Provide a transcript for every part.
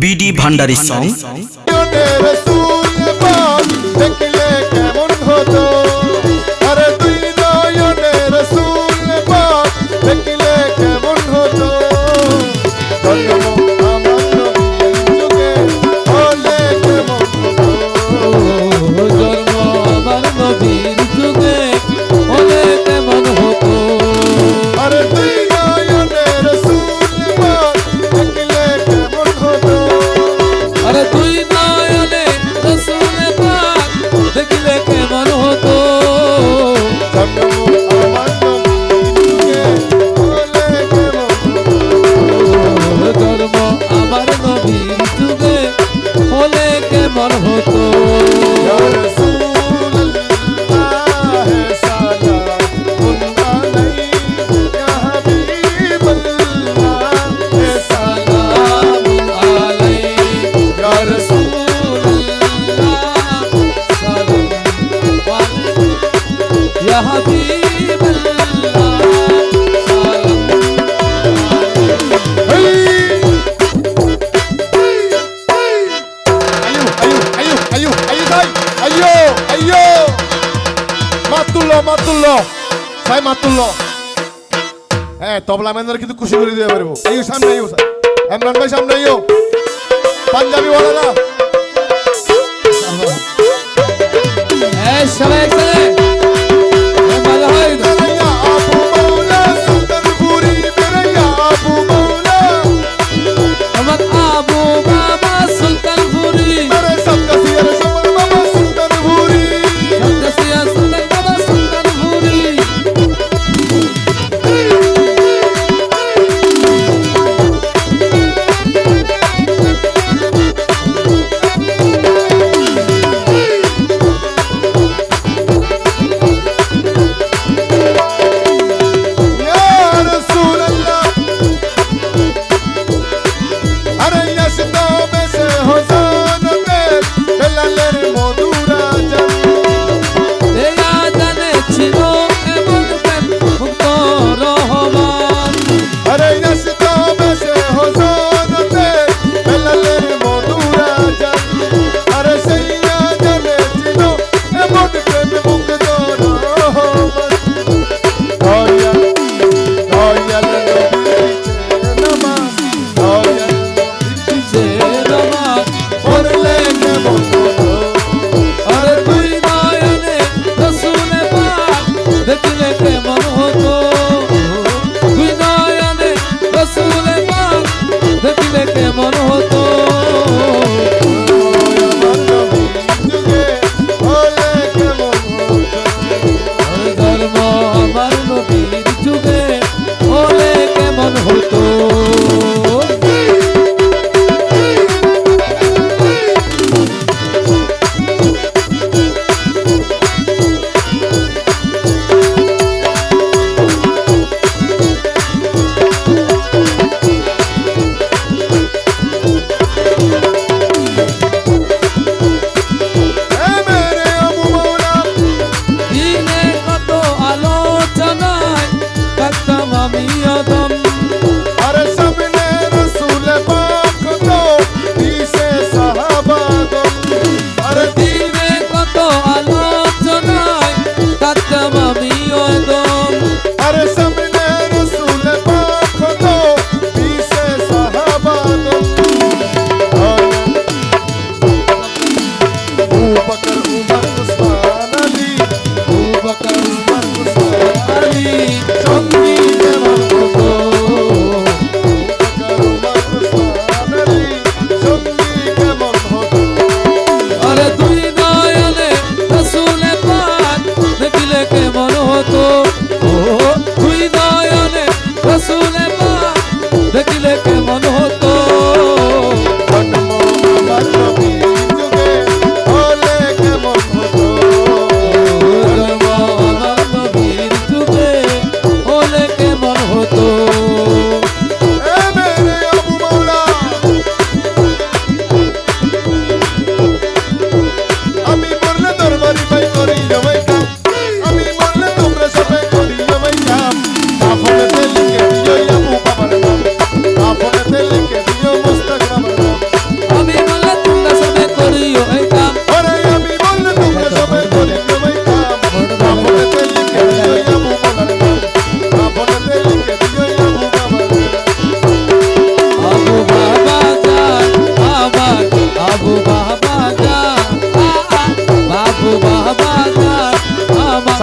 BD Bhandari song. মাতুল্লো সাই মাতুল্লো হ্যাঁ তবলা মেন্দার কিন্তু খুশি করে দিতে পারব এই সামনে আইও ইমরান ভাই সামনে আইও পাঞ্জাবি ওয়ালারা হ্যাঁ সবাই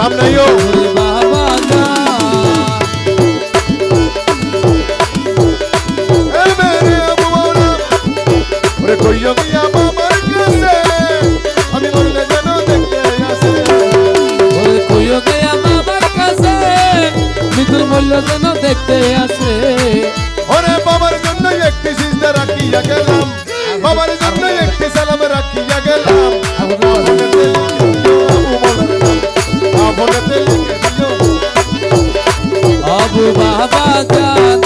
সামনে আইও। কইও গিয়া মামার কাছে আমি মরলে যেন দেখতে আসে। কইও গিয়া মামার কাছে মৃত্যুর মূল্য দেখতে আসে। ওরে বাবা জান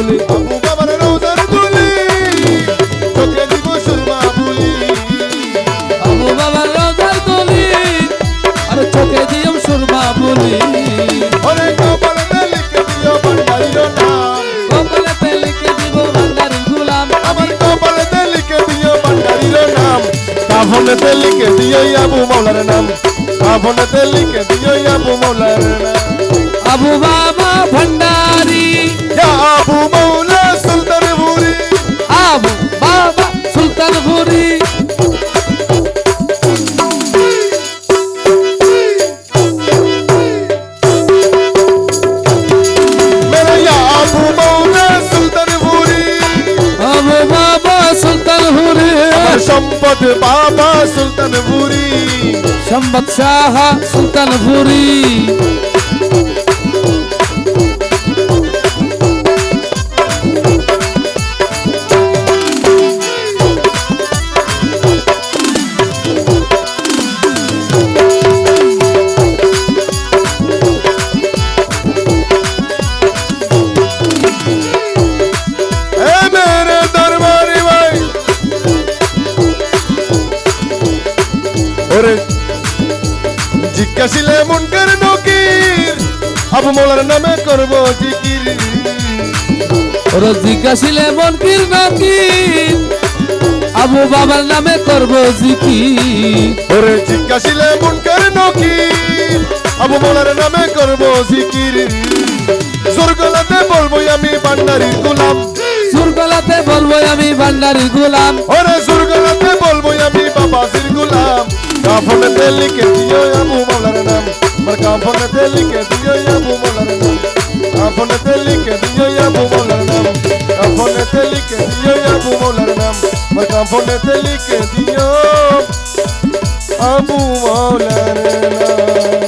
বলি আবু বাবার রোজার তুলি চোখে দিব সুরমা বলি। আবু বাবা রোজার গলি আর চোখে দিও সুরমা বলি। ওরে কপালে লিখে দিও ভান্ডারির নাম। কপালে লিখে দিব ভান্ডারি গুলাম। আমার কপালে লিখে দিও ভান্ডারির নাম। কাফনেতে লিখে দিও আবু মৌলার নাম। কাফনেতে লিখে দিও আবু মৌলার নাম। আবু বাবা ভণ্ডারি আবু মৌলা সুলতান ভুরি আবু বাবা সুলতান ভুরি সম্পদ বাবা সুলতান ভুরি সম্পদ সাহা সুলতান ভুরি ওরে জিজ্ঞাসিলে মুনকার নকির আবু মৌলার নামে করব জিকির। ওরা জিজ্ঞাসিলে মনকির নাকির আবু বাবার নামে করব জিকির। ওরে জিজ্ঞাসিলে মুনকার নকির আবু মৌলার নামে করব জিকির। জোরগলাতে বলব আমি বান্ডারির গোলাম। সুরগলাতে বলব আমি ভান্ডারির গুলাম। ওরে কাফনেতে লিখে দিও আবু মৌলার নাম আমার কাফনেতে লিখে দিও আবু মৌলার নাম কাফনেতে লিখে দিও আবু মৌলার নাম কাফনেতে লিখে দিও আবু মৌলার নাম আমার কাফনেতে লিখে দিও আবু মৌলার নাম